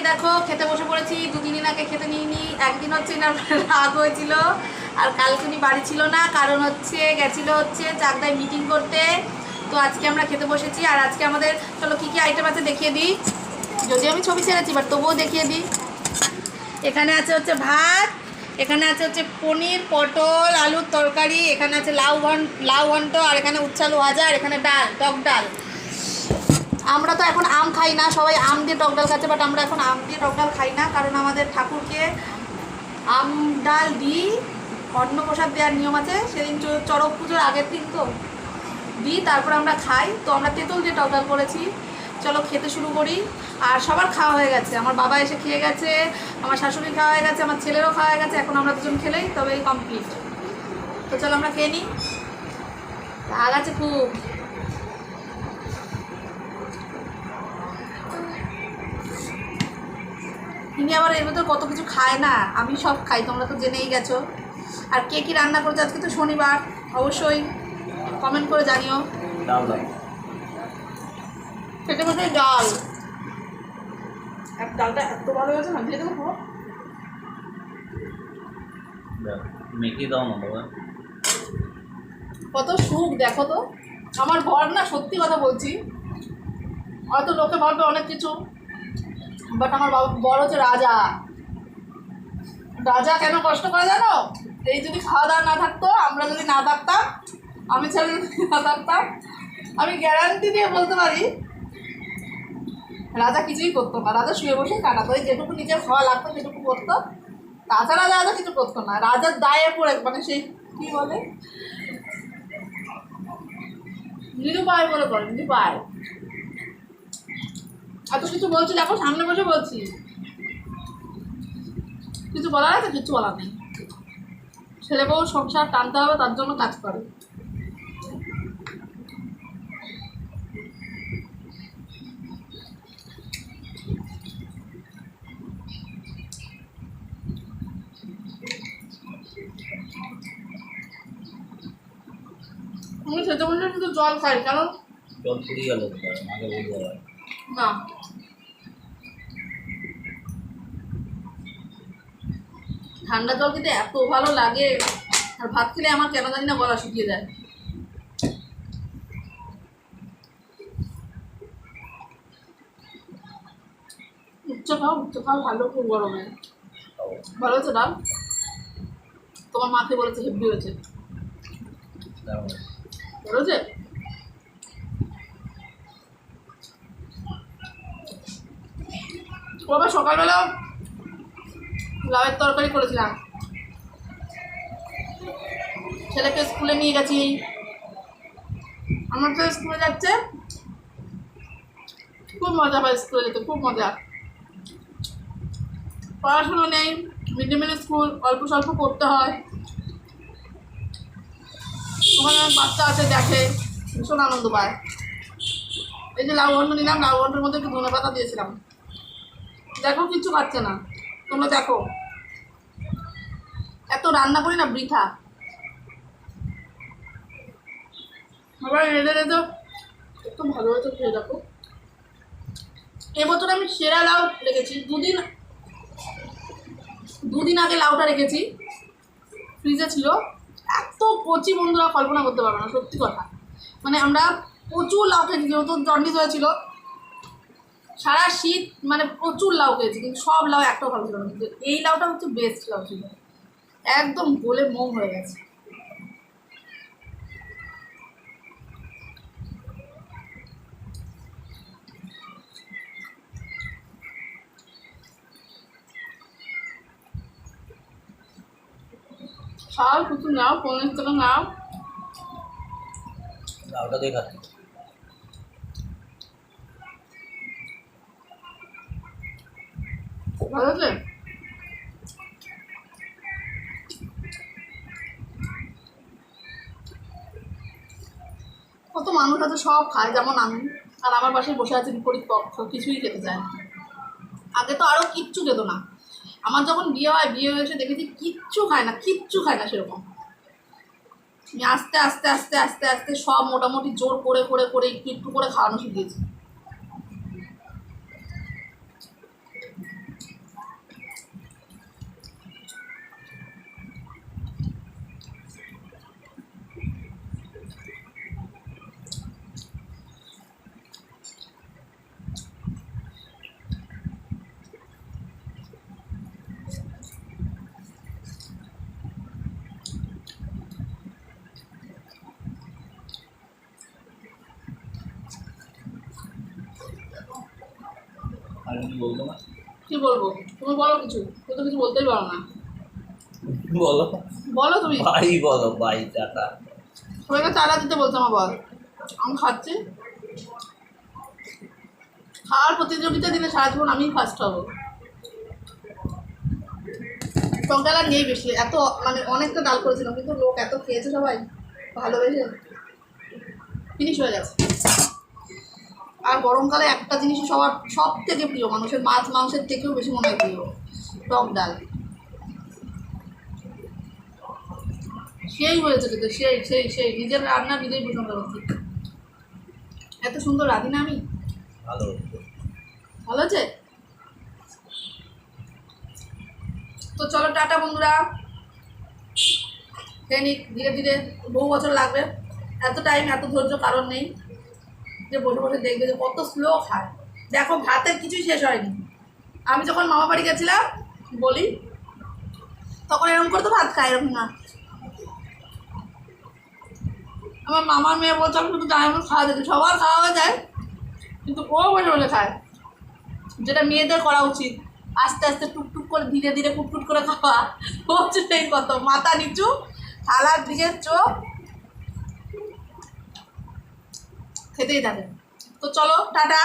এই দেখো, খেতে বসে পড়েছি দুদিন আগে খেতে নিইনি, একদিন হচ্ছে না রাগ হয়েছিল, আর কালকুনি বাড়ি ছিল না, কারণ হচ্ছে গেছিল হচ্ছে চাকদায় মিটিং করতে। তো আজকে আমরা খেতে বসেছি, আর আজকে আমাদের, চলো কী কী আইটেম আছে দেখিয়ে দিই। যদি আমি ছবি ছেড়েছি বাট তবুও দেখিয়ে দিই। এখানে আছে হচ্ছে ভাত, এখানে আছে হচ্ছে পনির, পটল, আলুর তরকারি, এখানে আছে লাউ ঘন্ট লাউ ঘন্ট, আর এখানে উচ্ছালু ভাজা, আর এখানে ডাল, টক ডাল। আমরা তো এখন আম খাই না, সবাই আম দিয়ে টক ডাল খাচ্ছে বাট আমরা এখন আম দিয়ে টক ডাল খাই না, কারণ আমাদের ঠাকুরকে আম, ডাল, দিই অন্ন প্রসাদ দেওয়ার নিয়ম আছে, সেদিন চড়ক পুজোর আগের দিন তো, দিই, তারপর আমরা খাই, তো আমরা তেঁতুল দিয়ে টক ডাল করেছি, চলো খেতে শুরু করি, আর সবার খাওয়া হয়ে গেছে, আমার বাবা এসে খেয়ে গেছে, আমার শাশুড়ি খাওয়া হয়ে গেছে, আমার ছেলেরও খাওয়া হয়ে গেছে, এখন আমরা দুজন খেলেই তবে কমপ্লিট তো চলো আমরা খেয়ে নিই। রাগ আছে খুব। তিনি আবার এর ভেতর কত কিছু খায় না? আমি সব খাই তোমরা তো জেনেই গেছো। আর কে কি রান্না করেছে? আজকে তো শনিবার অবশ্যই কমেন্ট করে জানিও। খেতে বসে ডাল। আর ডালটা এত ভালো হয়েছে না? দিয়ে দেবো মেখে দাও না বাবা। কত সুখ দেখো তো। আমার বর না সত্যি কথা বলছি। হয়তো লোকে ভাববে অনেক কিছু। বাট আমার বাবা বর হচ্ছে রাজা। রাজা কেন কষ্ট করে জানো? এই যদি খাওয়া দাওয়া না থাকতো, আমরা যদি না থাকতাম, আমি ছেলে যদি না থাকতাম, আমি গ্যারান্টি দিয়ে বলতে পারি, রাজা কিছুই করতো না। রাজা শুয়ে বসে কাটাতো ওই যেটুকু নিজের খাওয়া লাগতো, সেটুকু করতো। তাছাড়া রাজা কিছু করতো না। রাজার দায়ে পড়ে মানে সেই কী বলে? নিরুপায় বলে করে নিরুপায়। এত কিছু বলছি, দেখো, সামনে বসে বলছি। কিছু বলার আছে? কিছু বলার নেই। ছেলে বউ সংসার টানতে হবে, তার জন্য কাজ করে। জল খাই কারণ জল ফুরিয়ে গেল আগে পারে ঠান্ডা জল খেতে এত ভালো লাগে, আর ভাত খেলে আমার কেন জানি না গলা শুকিয়ে যায়। উচ্চ খাও উচ্চ খাও ভালো খুব গরমে। ভালো হয়েছে ডাল? তোমার মাকে বলেছে হেভি হয়েছে। ভালো হয়েছে আবার সকালবেলা লাউয়ের তরকারি করেছিলাম। ছেলেকে স্কুলে নিয়ে গেছি। আমার তো স্কুলে যাচ্ছে। খুব মজা পায় স্কুলে যেতে, খুব মজা। পড়াশুনো নেই মিড ডে মিল স্কুল অল্প স্বল্প করতে হয়। ওখানে বাচ্চা আছে, দেখে, ভীষণ আনন্দ পায়। এই যে লাউ নিলাম, লাউ মধ্যে একটু ধনে পাতা দিয়েছিলাম। দেখো, কিচ্ছু খাচ্ছে না। তোমরা দেখো। এত রান্না করি না, বৃথা। আবার রেঁধে রেঁধে একটু ভালো হয়েছে খেয়ে দেখো। এবছর আমি সেরা লাউ রেখেছি। দুদিন দুদিন আগে লাউটা রেখেছি। ফ্রিজে ছিল। এত কচি বন্ধুরা কল্পনা করতে পারবে না, সত্যি কথা। মানে আমরা প্রচুর লাউ খেয়েছি, যেহেতু জন্ডিস হয়েছিল। সারা শীত মানে প্রচুর লাউ খেয়েছি, কিন্তু সব লাউ একটাও ভালো ছিল না, কিন্তু এই লাউটা হচ্ছে বেস্ট লাউ ছিল। একদম গলে মোম হয়ে গেছে। সব কিছু নাও, পনির থেকে নাও। লাউটা দিয়ে ভালো কত মানুষ আছে, সব খায়, যেমন আমি। আর আমার পাশে বসে আছে বিপরীত পক্ষ, কিছুই খেতে চায় না। আগে তো আরও কিচ্ছু খেত না। আমার যখন বিয়ে হয়, বিয়ে হয়ে এসে দেখেছি কিচ্ছু খায় না, কিচ্ছু খায় না সেরকম। আমি আস্তে আস্তে আস্তে আস্তে আস্তে সব মোটামুটি জোর করে করে করে, একটু একটু করে খাওয়ানো শিখিয়েছি। বলব না। কি বলব? তুমি বলো কিছু। তুমি তো কিছু বলতেই পারো না। বলো। বলো তুমি। ভাই বলো ভাই সবাইকে দিতে আমি খাচ্ছি। খাওয়ার প্রতিযোগিতা দিলে সারা জীবন আমিই ফার্স্ট হব। টঙ্কাল আর নেই বেশি। এত মানে অনেকটা ডাল করেছিলাম কিন্তু লোক এত খেয়েছে সবাই। ভালোবেসে। ফিনিশ হয়ে গেছে। আর গরমকালে একটা জিনিসই সবার সব থেকে প্রিয় মানুষের মাছ মাংসের থেকেও বেশি মনে হয় প্রিয় টক ডাল। সেই হয়েছে কিন্তু সেই সেই সেই নিজের রান্না নিজেই প্রশংসা করছি এত সুন্দর রাঁধি না আমি? ভালো। আছে তো চলো টাটা বন্ধুরা। ধীরে ধীরে বহু বছর লাগবে। এত টাইম এত ধৈর্য কারণ নেই। যে বসে বসে দেখবে যে কত স্লো খায়। দেখো, ভাতের কিছুই শেষ হয়নি। আমি যখন মামা বাড়ি গেছিলাম, বলি, তখন এরকম করে তো ভাত খায়, এরকম না। আমার মামার মেয়ে বলছে, আমি শুধু ডায়মন্ড খাওয়া দেখি সবার খাওয়া যায়, কিন্তু ও বসে বসে খায়। যেটা মেয়েদের করা উচিত। আস্তে আস্তে টুকটুক করে, ধীরে ধীরে কুটকুট করে খাওয়া। হচ্ছে সেই কত মাথা নিচু, থালার দিকে চোখ খেতেই থাকে তো চলো টাটা।